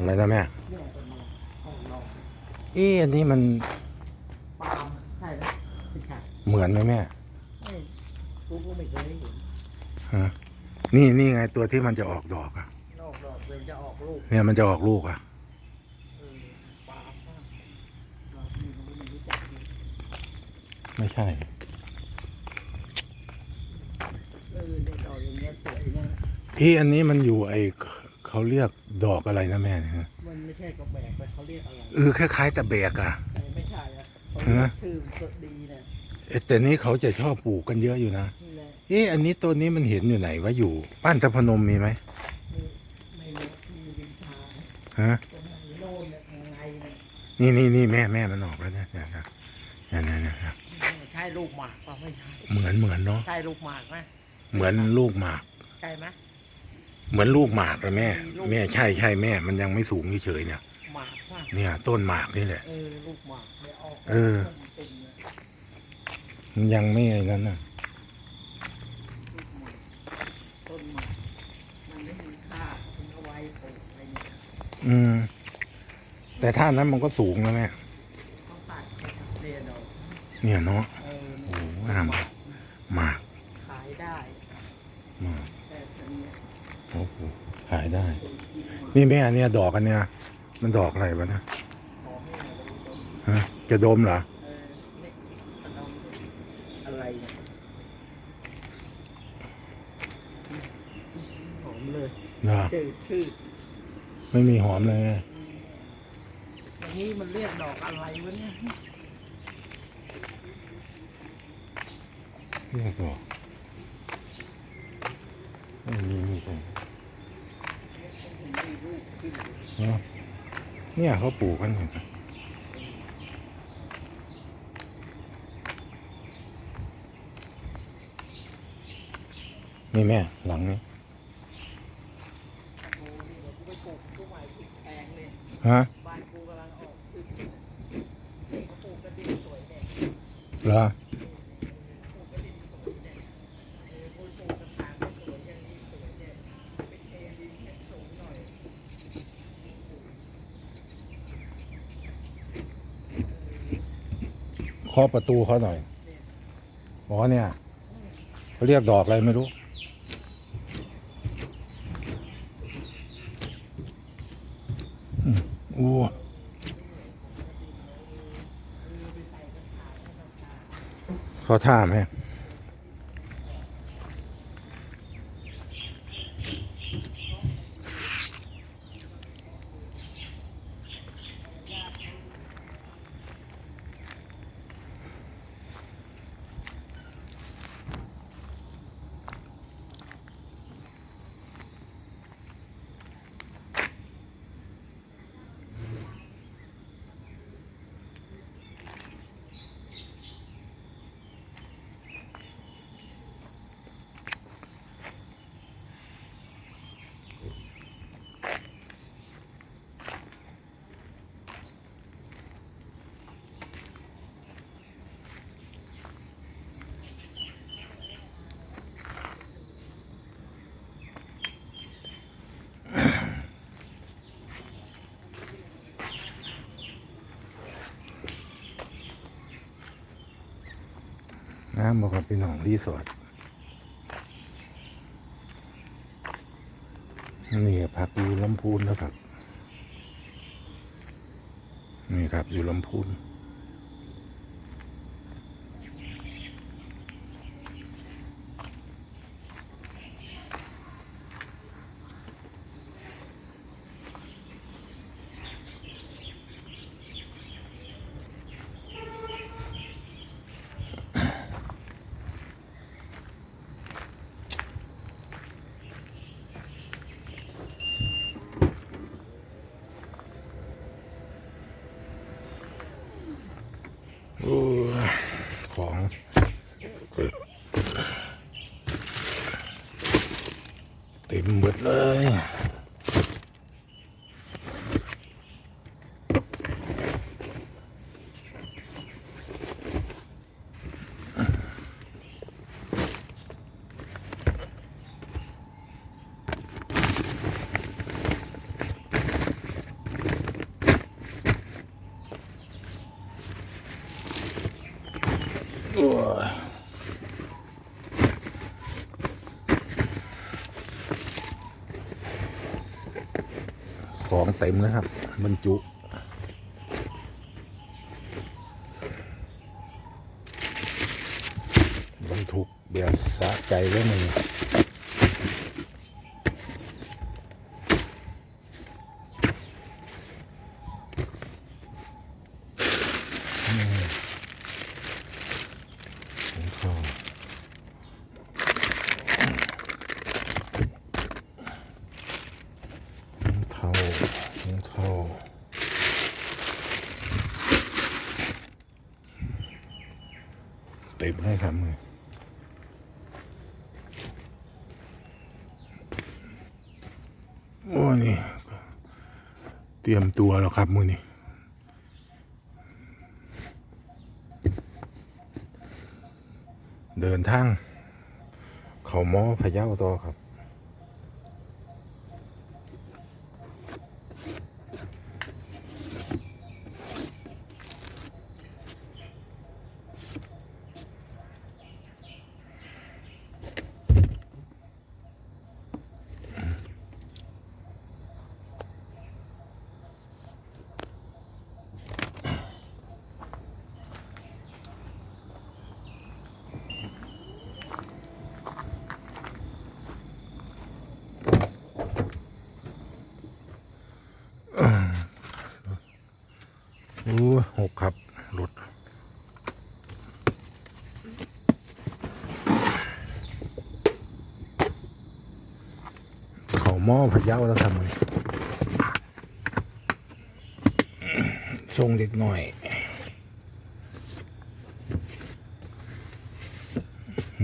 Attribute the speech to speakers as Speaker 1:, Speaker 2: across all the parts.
Speaker 1: อะไรนะแม่
Speaker 2: เนี่ยเป็นไงของเรา
Speaker 1: เอ๊ะอันนี้มัน
Speaker 2: ปาล์มใช่ไหม
Speaker 1: เหมือนไหมแม่
Speaker 2: กูก็ไม่เคยเห็น
Speaker 1: ฮะนี่นี่ไงตัวที่มันจะออกดอกอะ
Speaker 2: นอกดอกเลยจะออกลูก
Speaker 1: เนี่ยมันจะออกลูกอะ
Speaker 2: เออปาล์มมากเราไม่รู้จักดี
Speaker 1: ไม่ใช่
Speaker 2: เออได้ดอกอย่างเงี้ยสวยนะ
Speaker 1: เอ๊ะอันนี้มันอยู่ไอ เขาเรียกดอกอะไรนะแม่เนี่ย
Speaker 2: มันไม่ใช่กระแบกไปเขาเรียกอะไร
Speaker 1: เออคล้ายๆตะแบกอะ
Speaker 2: ใช่ไม่ใช่อะเขา
Speaker 1: ฮะ
Speaker 2: เรียกชื่อมันก็ดีนะ
Speaker 1: เอ๊ะแต่นี้เขาจะชอบปลูกกันเยอะอยู่นะ
Speaker 2: นี่แหละ
Speaker 1: เอ๊ะอันนี้ตัวนี้มันเห็นอยู่ไหนว่าอยู่ บ้านตะพนมมีไหม
Speaker 2: นี่ไม่รู้มีวินทา
Speaker 1: ฮะ
Speaker 2: ตรงไหนโน่นเนี่ยทางในเนี่ย
Speaker 1: นี่นี่นี่แม่แม่มันออกแล้วเนี่ยเนี่ยเนี่ยเนี่ยเนี่ยเนี่ย
Speaker 2: ใช่ลูกหมากเปล่าไม่ใช่
Speaker 1: เหมือนเหมือนเนาะ
Speaker 2: ใช่ลูกหมากไหม
Speaker 1: เหมือนลูกหมาก
Speaker 2: ใช่ไหม
Speaker 1: เหมือนลูกหมากเลยแม่
Speaker 2: มีลูก
Speaker 1: แม่ใช่ใช่แม่ มันยังไม่สูงเฉยๆเนี่ย
Speaker 2: หมากว่า
Speaker 1: เนี่ย ต้นหมากนี่แหละ
Speaker 2: เออลูกหมากเนี่ยออก
Speaker 1: เออ
Speaker 2: มันเป็นเนี่ย
Speaker 1: มันยังไม่ไอ้นั้นน่ะ
Speaker 2: ลูกหมากต้นหมากมันไม่มีค่าคุณเอาไว้ปลูกอะไรเนี่ย
Speaker 1: อืม แต่ถ้านั้นมันก็สูงนะแม่
Speaker 2: เขาตัดเรียนเอา
Speaker 1: เนี่ยเนาะ
Speaker 2: เออ
Speaker 1: โอ้โหงาม
Speaker 2: หมาก
Speaker 1: หมาก
Speaker 2: ขายได้
Speaker 1: หมาก
Speaker 2: แต่อันเนี้ย
Speaker 1: โอ้โห ขายได้ นี่แม่อันเนี้ยดอกอันเนี้ยมันดอกอะไรวะนะ
Speaker 2: ขอให้เราดูต้น
Speaker 1: ฮะจะดมเหรอ
Speaker 2: เออไม่ขนมอะไรเนี่ยหอมเลย
Speaker 1: เหรอ
Speaker 2: ชื่อชื่อ
Speaker 1: ไม่มีหอมเลย
Speaker 2: อย่างนี้มันเรียกดอกอะไรวะเนี่ย
Speaker 1: เรียกดอกไม่มีมีแต่ เนาะเนี่ยเขาปลูกกันอยู่นะนี่แม่หลังนี้
Speaker 2: โอ้นี่เดี๋ย เคาะ
Speaker 1: ประตูเขาหน่อยอ๋อเนี่ยเขาเรียกดอกอะไรไม่รู้ อู้เขาท่าไหม น้ำบอกกับพี่น้องรีสอร์ทนี่พักอยู่ลำพูนนะครับ นี่ครับอยู่ลำพูนโอ้ยของ เต็มหมดเลย ของเต็มนะครับ บรรจุบรรทุกเบียร์สะใจไว้มึงอืมของเขาของเท่าของเท่า เต็มเลยครับมือโอ้นี่ เตรียมตัวแล้วครับมือนี่เดินทาง เขาหมอพะเยาต่อครับ อ้หกครับรถเขาหม้อพะเยาแล้วครับมือส่งเด็กหน่อย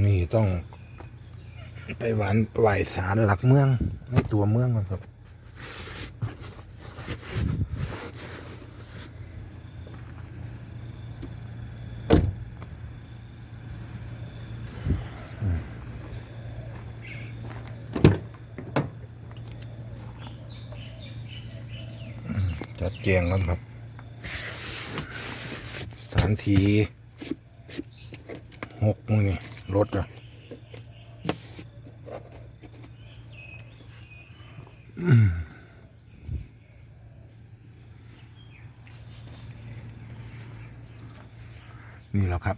Speaker 1: นี่ต้องไปหวานไหวสารหลักเมืองในตัวเมืองก่อนครับ จัด แจงกันครับ สถานทีหกมือนี่รถอะนี่แหละครับ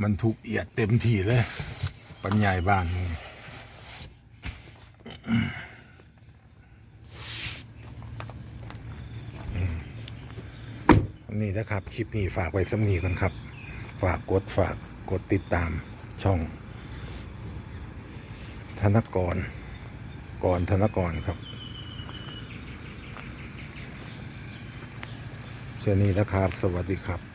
Speaker 1: มันทุกเอียดเต็มที่เลย ปัญญายบ้านนี่ นี่นะครับ คลิปนี้ฝากไว้สำนีกันครับ ฝากกดฝากกดติดตามช่อง ธนกรก่อนธนกรครับเช่นนี้นะครับ สวัสดีครับ